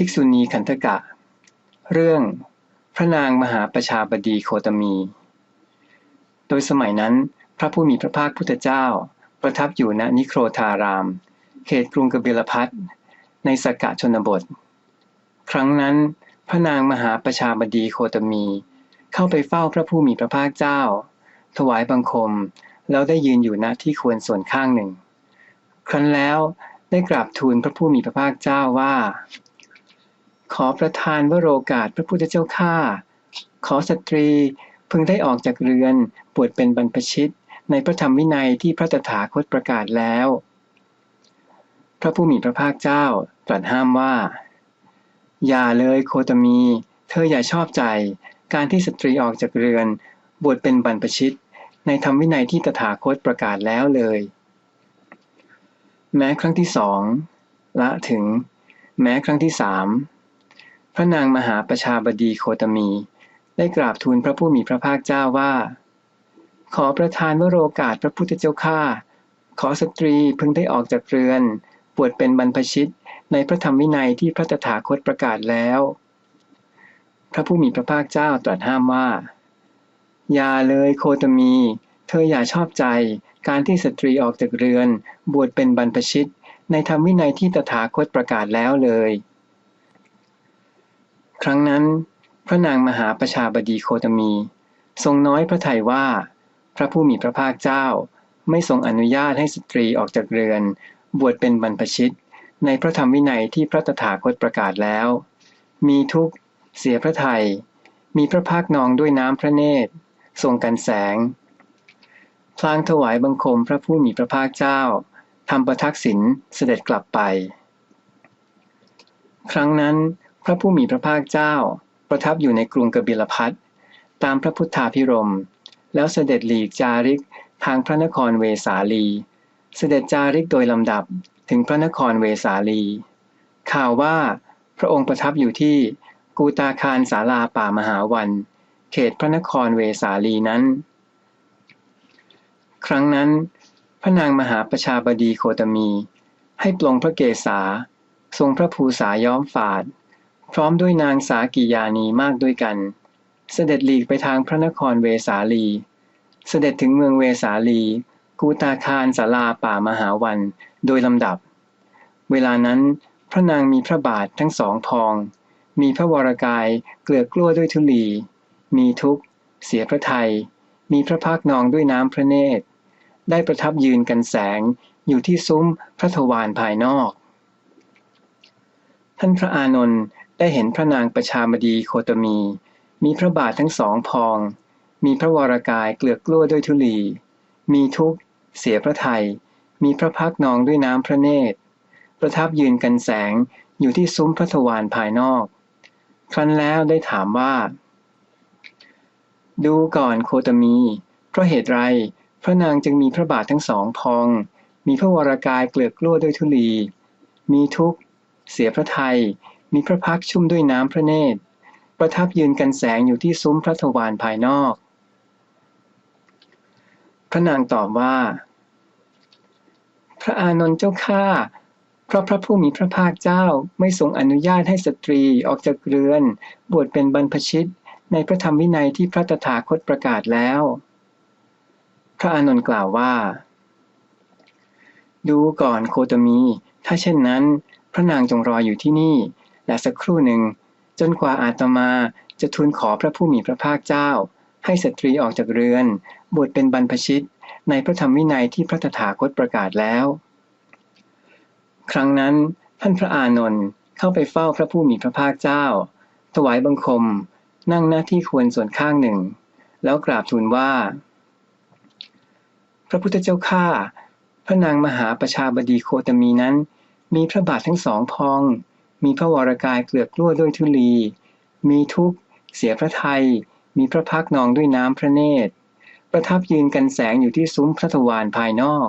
ภิกษุณีขันธกะ เรื่องพระนางมหาประชาบดีโคตมี โดยสมัยนั้นพระผู้มีพระภาคพุทธเจ้า ประทับอยู่ณนิโครธาราม เขตกรุงกบิลพัทในสกกะชนบท ครั้งนั้นพระนางมหาประชาบดีโคตมี เข้าไปเฝ้าพระผู้มีพระภาคเจ้า ถวายบังคมแล้วได้ยืนอยู่ณที่ควรส่วนข้างหนึ่ง ครั้นแล้วได้กราบทูลพระผู้มีพระภาคเจ้าว่า ขอประทานวโรกาสพระพุทธเจ้าข้าขอสตรีพึงได้ออกจากเรือนบวชเป็นบรรพชิต ในพระธรรมวินัยที่พระตถาคตประกาศแล้ว พระผู้มีพระภาคเจ้าตรัสห้ามว่า อย่าเลยโคตมี เธออย่าชอบใจ การที่สตรีออกจากเรือน บวชเป็นบรรพชิต ในธรรมวินัยที่ตถาคตประกาศแล้วเลย แม้ครั้งที่สองละถึง แม้ครั้งที่สาม พระนางมหาประชาบดีโคตมี ได้กราบทูลพระผู้มีพระภาคเจ้าว่า ขอประทานวโรกาสพระพุทธเจ้าข้าขอสตรีพึงได้ออกจากเรือนบวชเป็นบรรพชิตในพระธรรมวินัยที่พระตถาคตประกาศแล้ว พระผู้มีพระภาคเจ้าตรัสห้ามว่า อย่าเลยโคตมี เธออย่าชอบใจการที่สตรีออกจากเรือน บวชเป็นบรรพชิต ในธรรมวินัยที่ตถาคตประกาศแล้วเลย ครั้งนั้น พระนางมหาประชาบดีโคตมี ทรงน้อยพระทัยว่า พระผู้มีพระภาคเจ้า ไม่ทรงอนุญาตให้สตรีออกจากเรือน บวชเป็นบรรพชิต ในพระธรรมวินัยที่พระตถาคตประกาศแล้ว มีทุกเสียพระทัยมีพระภาคนองด้วยน้ำพระเนตร ทรงกันแสง พลางถวายบังคมพระผู้มีพระภาคเจ้าทำประทักษิณเสด็จกลับไป ครั้งนั้น พระผู้มีพระภาคเจ้า ประทับอยู่ในกรุงกบิลพัทตามพระพุทธาพิรม แล้วเสด็จหลีกจาริกทางพระนครเวสาลี เสด็จจาริกโดยลำดับถึงพระนครเวสาลี ข่าวว่าพระองค์ประทับอยู่ที่กูตาคารสาลาป่ามหาวัน เขตพระนครเวสาลีนั้น ครั้งนั้น พระนางมหาประชาบดีโคตมี ให้ปลงพระเกศา ทรงพระภูษาย้อมฝาด พร้อมด้วยนางสากิยานีมากด้วยกัน เสด็จหลีกไปทางพระนครเวสาลี เสด็จถึงเมืองเวสาลี กูตาคารสาลาป่ามหาวันโดยลำดับ เวลานั้นพระนางมีพระบาททั้งสองพอง มีพระวรกายเกลือกล้วด้วยทุลี มีทุกข์ เสียพระไทย มีพระพักนองด้วยน้ำพระเนตร ได้ประทับยืนกันแสงอยู่ที่ซุ้มพระทวารภายนอก ท่านพระอานนท์ ได้เห็นพระนางประชามดีโคตมี มีพระบาททั้งสองพอง มีพระวรากายเกลือกกล้วด้วยทุลี มีทุกข์ เสียพระไทย มีพระพักนองด้วยน้ำพระเนตร ประทับยืนกันแสงอยู่ที่ซุ้มพระทวารภายนอก ครั้นแล้วได้ถามว่า ดูก่อนโคตมี เพราะเหตุไร พระนางจึงมีพระบาททั้งสองพอง มีพระวรากายเกลือกกล้วด้วยทุลี มีทุกข์ เสียพระไทย มีพระพักชุ่มด้วยน้ำพระเนตร ประทับยืนกันแสงอยู่ที่ซุ้มพระทวารภายนอก พระนางตอบว่า พระอานนท์เจ้าข้าเพราะพระผู้มีพระภาคเจ้าไม่ทรงอนุญาตให้สตรีออกจากเรือน บวชเป็นบรรพชิต ในพระธรรมวินัยที่พระตถาคตประกาศแล้ว พระอานนท์กล่าวว่า ดูก่อนโคตมี ถ้าเช่นนั้น พระนางจงรออยู่ที่นี่ และสักครู่หนึ่ง จนกว่าอาตมาจะทูลขอพระผู้มีพระภาคเจ้า ให้สตรีออกจากเรือน บวชเป็นบรรพชิตในพระธรรมวินัยที่พระตถาคตประกาศแล้ว ครั้งนั้นท่านพระอานนท์เข้าไปเฝ้าพระผู้มีพระภาคเจ้า ถวายบังคม นั่งหน้าที่ควรส่วนข้างหนึ่ง แล้วกราบทูลว่า พระพุทธเจ้าข้าพระนางมหาประชาบดีโคตมีนั้น มีพระบาททั้งสองพอง มีพระวรากายเกลือกกล้วด้วยทุลี มีทุกข์เสียพระไทย มีพระพักนองด้วยน้ำพระเนตร ประทับยืนกันแสงอยู่ที่ซุ้มพระทวารภายนอก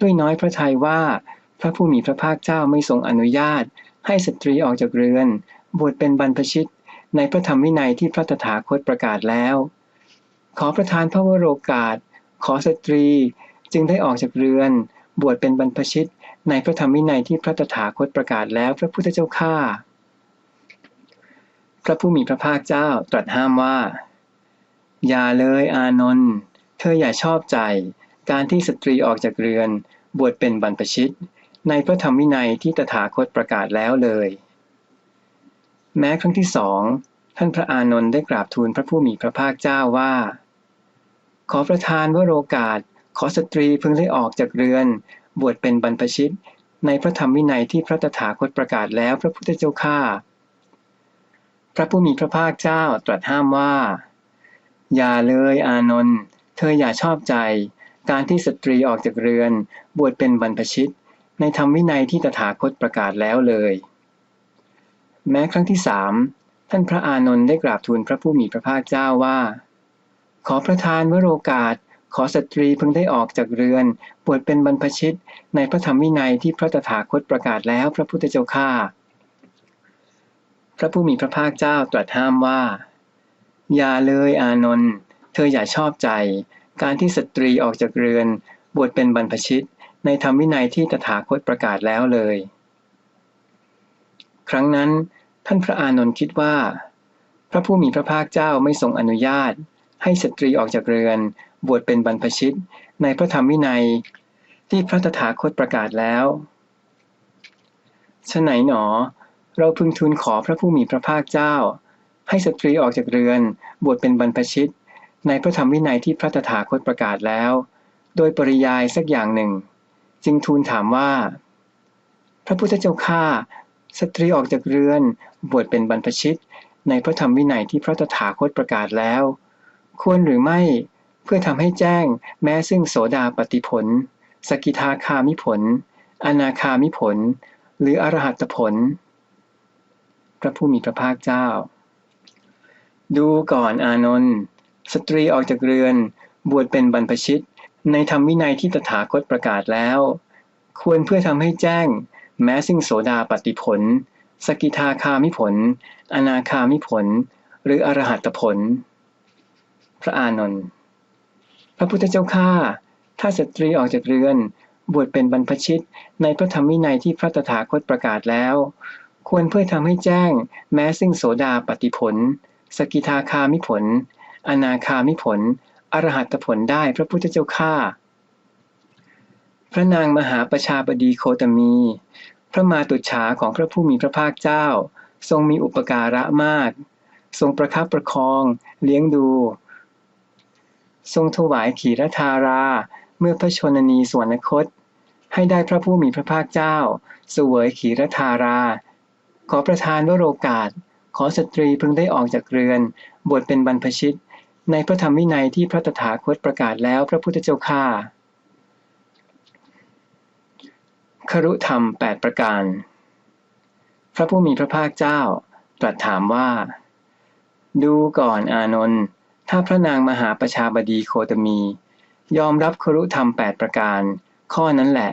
ด้วยน้อยพระทัยว่าพระผู้มีพระภาคเจ้าไม่ทรงอนุญาต ให้สตรีออกจากเรือน บวชเป็นบรรพชิต ในพระธรรมวินัยที่พระตถาคตประกาศแล้ว ขอประทานพระวโรกาส ขอสตรีจึงได้ออกจากเรือน บวชเป็นบรรพชิต ในพระธรรมวินัยที่พระตถาคตประกาศแล้วพระพุทธเจ้าข้าพระผู้มีพระภาคเจ้าตรัสห้ามว่า อย่าเลยอานนท์เธออย่าชอบใจ การที่สตรีออกจากเรือน บวชเป็นบรรพชิต ในพระธรรมวินัยที่ตถาคตประกาศแล้วเลย แม้ครั้งที่สองท่านพระอานนท์ได้กราบทูลพระผู้มีพระภาคเจ้าว่า ขอประทานวโรกาสขอสตรีเพิ่งได้ออกจากเรือน บวชเป็นบรรพชิต ในพระธรรมวินัยที่พระตถาคตประกาศแล้วพระพุทธเจ้าข้าพระผู้มีพระภาคเจ้าตรัสห้ามว่า อย่าเลยอานนท์เธออย่าชอบใจ การที่สตรีออกจากเรือน บวชเป็นบรรพชิต ในธรรมวินัยที่ตถาคตประกาศแล้วเลย แม้ครั้งที่สามท่านพระอานนท์ได้กราบทูลพระผู้มีพระภาคเจ้าว่า ขอประทานวโรกาส ขอสตรีเพิ่งได้ออกจากเรือนบวชเป็นบรรพชิตในพระธรรมวินัยที่พระตถาคตประกาศแล้วพระพุทธเจ้าข้าพระผู้มีพระภาคเจ้าตรัสห้ามว่า อย่าเลยอานนท์เธออย่าชอบใจ การที่สตรีออกจากเรือน บวชเป็นบรรพชิต ในธรรมวินัยที่ตถาคตประกาศแล้วเลย ครั้งนั้นท่านพระอานนท์คิดว่า พระผู้มีพระภาคเจ้าไม่ทรงอนุญาต ให้สตรีออกจากเรือน บวชเป็นบรรพชิต ในพระธรรมวินัย ที่พระตถาคตประกาศแล้วฉไหนหนอ เราพึงทูลขอพระผู้มีพระภาคเจ้า ให้สตรีออกจากเรือน บวชเป็นบรรพชิต ในพระธรรมวินัยที่พระตถาคตประกาศแล้ว โดยปริยายสักอย่างหนึ่ง จึงทูลถามว่า พระพุทธเจ้าข้าสตรีออกจากเรือน บวชเป็นบรรพชิต ในพระธรรมวินัยที่พระตถาคตประกาศแล้ว ควรหรือไม่เพื่อทำให้แจ้งแม้ซึ่งโสดาปฏิผล สกิทาคามิผล อนาคามิผล หรืออรหัตผล พระผู้มีพระภาคเจ้า ดูก่อนอานนท์สตรีออกจากเรือนบวชเป็นบรรพชิต ในธรรมวินัยที่ตถาคตประกาศแล้ว ควรเพื่อทำให้แจ้ง แม้ซึ่งโสดาปฏิผล สกิทาคามิผล อนาคามิผล หรืออรหัตผล พระอานนท์ พระพุทธเจ้าข้า ถ้าสตรีออกจากเรือน บวชเป็นบรรพชิตในพระธรรมวินัยที่พระตถาคตประกาศแล้ว ควรเพื่อทำให้แจ้ง แม้ซึ่งโสดาปฏิผล สกิทาคามิผล อนาคามิผล อรหัตผลได้พระพุทธเจ้าข้า พระนางมหาประชาบดีโคตมี พระมาตุฉาของพระผู้มีพระภาคเจ้า ทรงมีอุปการะมาก ทรงประคับประคอง เลี้ยงดู ทรงถวายขีรธารา เมื่อพระชนนีสวนคต ให้ได้พระผู้มีพระภาคเจ้าสวยขีรธารา ขอประทานวโรกาส ขอสตรีพึงได้ออกจากเรือน บวชเป็นบรรพชิต ในพระธรรมวินัยที่พระตถาคตประกาศแล้วพระพุทธเจ้าข้าครุธรรมแปดประการ พระผู้มีพระภาคเจ้า ตรัสถามว่า ดูก่อนอานนท์ ถ้าพระนางมหาประชาบดีโคตมี ยอมรับครุธรรมแปดประการ ข้อนั้นแหละ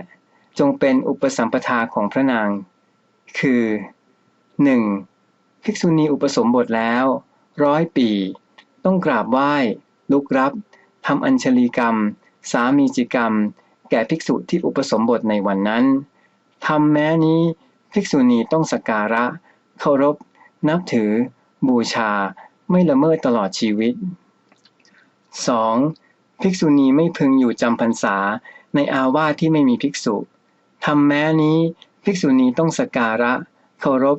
จงเป็นอุปสัมปทาของพระนาง คือ 1. ภิกษุณีอุปสมบทแล้ว ร้อยปี ต้องกราบไหว้ ลุกรับทำอัญชลีกรรม สามีจิกรรม แก่ภิกษุที่อุปสมบทในวันนั้นทำแม้นี้ภิกษุณีต้องสักการะ เคารพ นับถือ บูชา ไม่ละเมิดตลอดชีวิต 2. ภิกษุณีไม่พึงอยู่จำพรรษาในอาวาสที่ไม่มีภิกษุทำแม้นี้ภิกษุณีต้องสกการะ เคารพ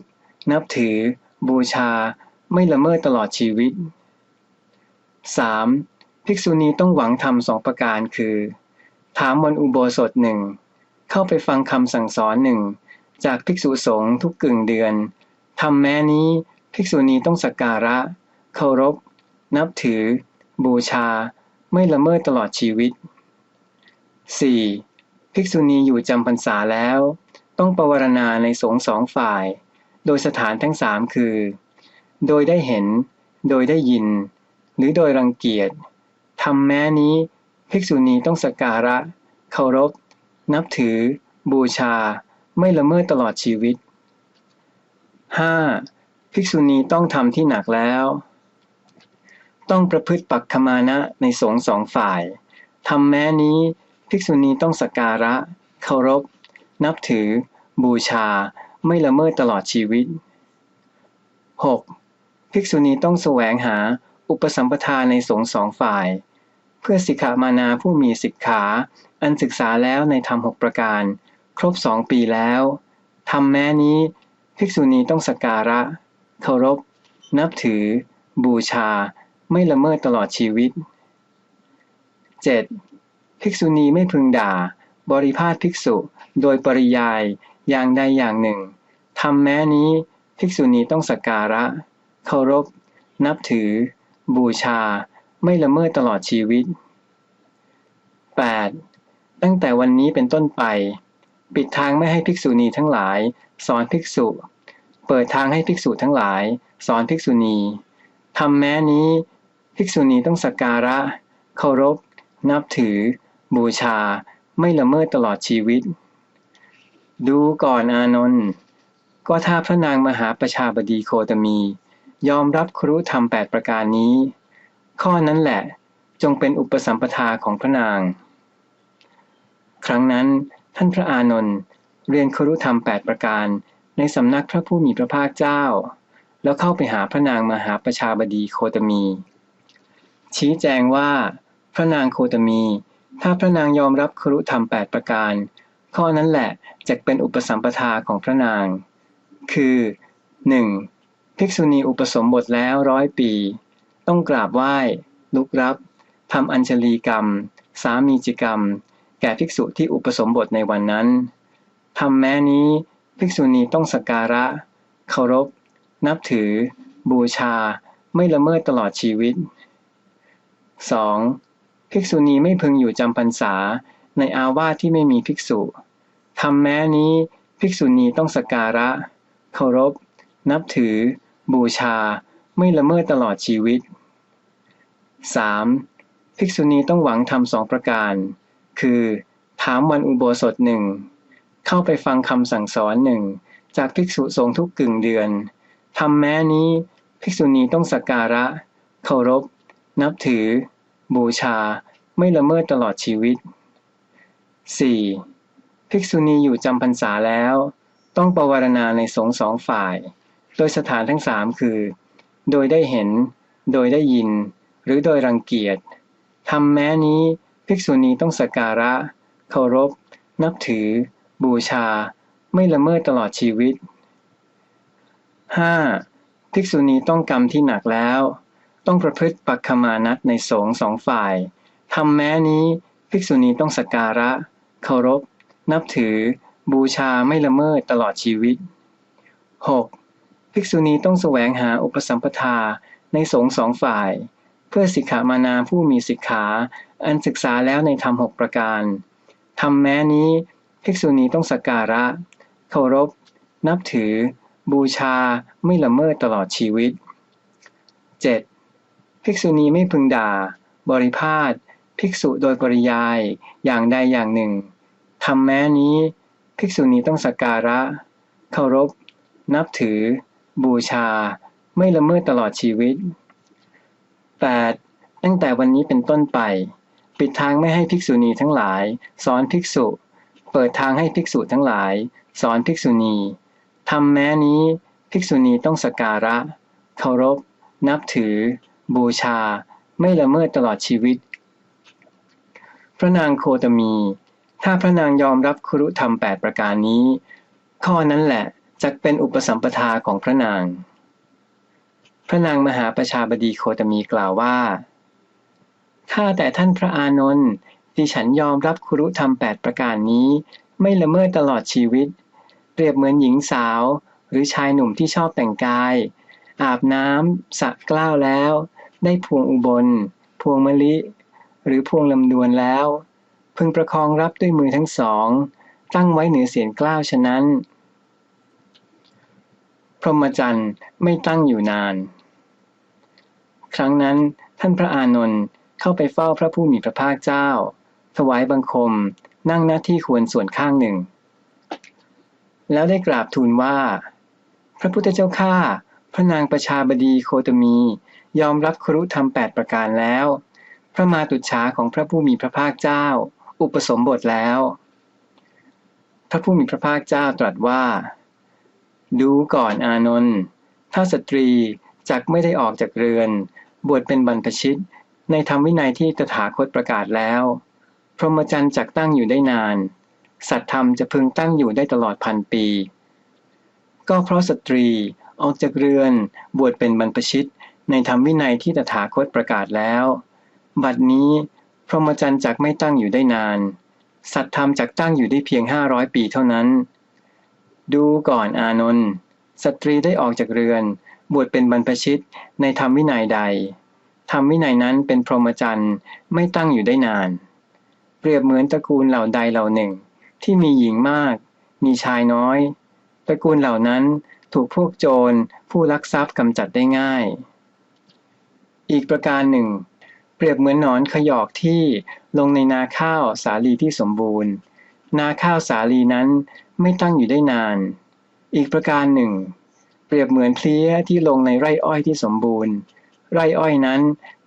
นับถือ บูชา ไม่ละเมิดตลอดชีวิต 3. ภิกษุณีต้องหวังทำสองประการคือ ถามวันอุโบสถหนึ่งเข้าไปฟังคำสั่งสอนหนึ่งจากภิกษุสงฆ์ทุกกึ่งเดือนทำแม้นี้ภิกษุณีต้องสักการะ เคารพ นับถือ บูชา ไม่ละเมิดตลอดชีวิต 4. ภิกษุณีอยู่จำพรรษาแล้ว ต้องประวรณาในสงสองฝ่าย โดยสถานทั้งสามคือ โดยได้เห็น โดยได้ยิน หรือโดยรังเกียจทำแม้นี้ ภิกษุณีต้องสักการะ เคารพ นับถือ บูชา ไม่ละเมิดตลอดชีวิต 5. ภิกษุณีต้องทำที่หนักแล้ว ต้องประพฤติปักขมานะในสงฆ์สองฝ่ายทำแม้นี้ภิกษุณีต้องสักการะ เคารพ นับถือ บูชา ไม่ละเมิดตลอดชีวิต 6. ภิภิกษุณีต้องแสวงหาอุปสัมปทาในสงฆ์สองฝ่าย เพื่อสิกขามานาผู้มีสิกขา อันศึกษาแล้วในธรรมหกประการ ครบสองปีแล้วทำแม้นี้ภิกษุณีต้องสกการะ เคารพ นับถือ บูชา ไม่ละเมิดตลอดชีวิต 7. ภิกษุณีไม่พึงด่า บริพาทภิกษุโดยปริยายอย่างใดอย่างหนึ่งทำแม้นี้ภิกษุณีต้องสักการะ เคารพ นับถือ บูชา ไม่ละเมิดตลอดชีวิต 8. ตั้งแต่วันนี้เป็นต้นไป ปิดทางไม่ให้ภิกษุณีทั้งหลาย สอนภิกษุ เปิดทางให้ภิกษุทั้งหลาย สอนภิกษุณีทำแม้นี้ ภิกษุณีต้องสักการะ เคารพ นับถือ บูชา ไม่ละเมิดตลอดชีวิต ดูก่อนอานนท์ก็ถ้าพระนางมหาประชาบดีโคตมี ยอมรับครุธรรมแปดประการนี้ ข้อนั้นแหละจงเป็นอุปสัมปทาของพระนาง ครั้งนั้นท่านพระอานนท์เรียนครุธรรมแปดประการในสำนักพระผู้มีพระภาคเจ้า แล้วเข้าไปหาพระนางมหาประชาบดีโคตมี ชี้แจงว่า พระนางโคตมี ถ้าพระนางยอมรับครุธรรมแปดประการ ข้อนั้นแหละจะเป็นอุปสัมปทาของพระนาง คือ 1. ภิกษุณีอุปสมบทแล้วร้อยปี ต้องกราบไหว้ ลุกรับทำอัญชลีกรรม สามีจิกรรม แก่ภิกษุที่อุปสมบทในวันนั้นทำแม้นี้ภิกษุณีต้องสักการะ เคารพ นับถือ บูชา ไม่ละเมิดตลอดชีวิต 2. ภิกษุณีไม่พึงอยู่จำพรรษา ในอาวาสที่ไม่มีภิกษุทำแม้นี้ภิกษุณีต้องสกการะ เคารพ นับถือ บูชา ไม่ละเมิดตลอดชีวิต 3. ภิกษุณีต้องหวังทำสองประการ คือ ถามวันอุโบสถหนึ่งเข้าไปฟังคำสั่งสอนหนึ่งจากภิกษุสงฆ์ทุกกึ่งเดือนทำแม้นี้ ภิกษุณีต้องสักการะ เคารพ นับถือ บูชา ไม่ละเมิดตลอดชีวิต 4. ภิกษุณีอยู่จำพรรษาแล้ว ต้องประวารณาในสงสองฝ่าย โดยสถานทั้งสามคือ โดยได้เห็น โดยได้ยิน หรือโดยรังเกียจทำแม้นี้ภิกษุณีต้องสักการะ เคารพ นับถือ บูชา ไม่ละเมิดตลอดชีวิต 5. ภิกษุณีต้องกรรมที่หนักแล้ว ต้องประพฤติปักขมานัตในสงสองฝ่ายทำแม้นี้ภิกษุณีต้องสักการะ เคารพ นับถือ บูชาไม่ละเมิดตลอดชีวิต 6. ภิกษุณีต้องแสวงหาอุปสัมปทาในสงสองฝ่าย เพื่อสิกขามานาผู้มีสิกขา อันศึกษาแล้วในธรรมหกประการทำแม้นี้ภิกษุณีต้องสักการะ เคารพ นับถือ บูชาไม่ละเมิดตลอดชีวิต 7. ภิกษุณีไม่พึงด่า บริพาทภิกษุโดยปริยายอย่างใดอย่างหนึ่งทำแม้นี้ ภิกษุณีต้องสักการะ เคารพ นับถือ บูชา ไม่ละเมิดตลอดชีวิต 8. ตั้งแต่วันนี้เป็นต้นไป ปิดทางไม่ให้ภิกษุณีทั้งหลาย สอนภิกษุ เปิดทางให้ภิกษุทั้งหลาย สอนภิกษุณีทำแม้นี้ ภิกษุณีต้องสักการะ เคารพ นับถือ บูชา ไม่ละเมิดตลอดชีวิต พระนางโคตมี ถ้าพระนางยอมรับครุธรรมแปดประการนี้ ข้อนั้นแหละจะเป็นอุปสัมปทาของพระนาง พระนางมหาประชาบดีโคตมีกล่าวว่าข้าแต่ท่านพระอานนท์ดิฉันยอมรับครุธรรมแปดประการนี้ ไม่ละเมิดตลอดชีวิต เปรียบเหมือนหญิงสาว หรือชายหนุ่มที่ชอบแต่งกาย อาบน้ำสระกล้าวแล้ว ได้พวงอุบล พวงมะลิ หรือพวงลำดวนแล้ว พึงประคองรับด้วยมือทั้งสอง ตั้งไว้เหนือเสียงกล้าวฉะนั้น พรหมจรรย์ไม่ตั้งอยู่นาน ครั้งนั้นท่านพระอานนท์เข้าไปเฝ้าพระผู้มีพระภาคเจ้า ถวายบังคมนั่งหน้าที่ควรส่วนข้างหนึ่ง แล้วได้กราบทูลว่า พระพุทธเจ้าข้าพระนางประชาบดีโคตมี ยอมรับครุธรรมแปดประการแล้ว พระมาตุฉาของพระผู้มีพระภาคเจ้า อุปสมบทแล้ว พระผู้มีพระภาคเจ้าตรัสว่า ดูก่อนอานนท์ถ้าสตรีจักไม่ได้ออกจากเรือน บวชเป็นบรรพชิต ในธรรมวินัยที่ตถาคตประกาศแล้ว พรหมจรรย์จักตั้งอยู่ได้นาน สัตธรรมจะพึงตั้งอยู่ได้ตลอดพันปี ก็เพราะสตรีออกจากเรือนบวชเป็นบรรพชิต ในธรรมวินัยที่ตถาคตประกาศแล้ว บัดนี้พรหมจรรย์จักไม่ตั้งอยู่ได้นาน สัตธรรมจักตั้งอยู่ได้เพียงห้าร้อยปีเท่านั้น ดูก่อนอานนท์สตรีได้ออกจากเรือน บวชเป็นบรรพชิตในธรรมวินัยใดธรรมวินัยนั้นเป็นพรหมจรรย์ไม่ตั้งอยู่ได้นาน เปรียบเหมือนตระกูลเหล่าใดเหล่าหนึ่ง ที่มีหญิงมาก มีชายน้อย ตระกูลเหล่านั้นถูกพวกโจรผู้ลักทรัพย์กำจัดได้ง่าย อีกประการหนึ่ง เปรียบเหมือนหนอนขยอกที่ลงในนาข้าวสาลีที่สมบูรณ์ นาข้าวสาลีนั้นไม่ตั้งอยู่ได้นาน อีกประการหนึ่ง เปรียบเหมือนเพลี้ยที่ลงในไร่อ้อยที่สมบูรณ์ ไร่อ้อยนั้น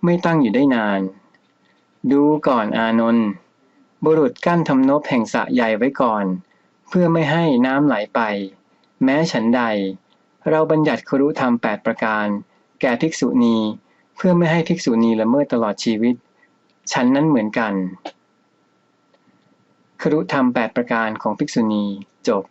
ไม่ตั้งอยู่ได้นาน ดูก่อนอานนท์บุรุษกั้นทำนบแห่งสะใหญ่ไว้ก่อน เพื่อไม่ให้น้ำไหลไป แม้ฉันใด เราบัญญัติครุธรรมแปดประการ แก่ภิกษุณี พื่อไม่ให้ภิกษุณีละเมิดตลอดชีวิตฉันนั้นเหมือนกัน ครุธรรมแปดประการของภิกษุณีจบ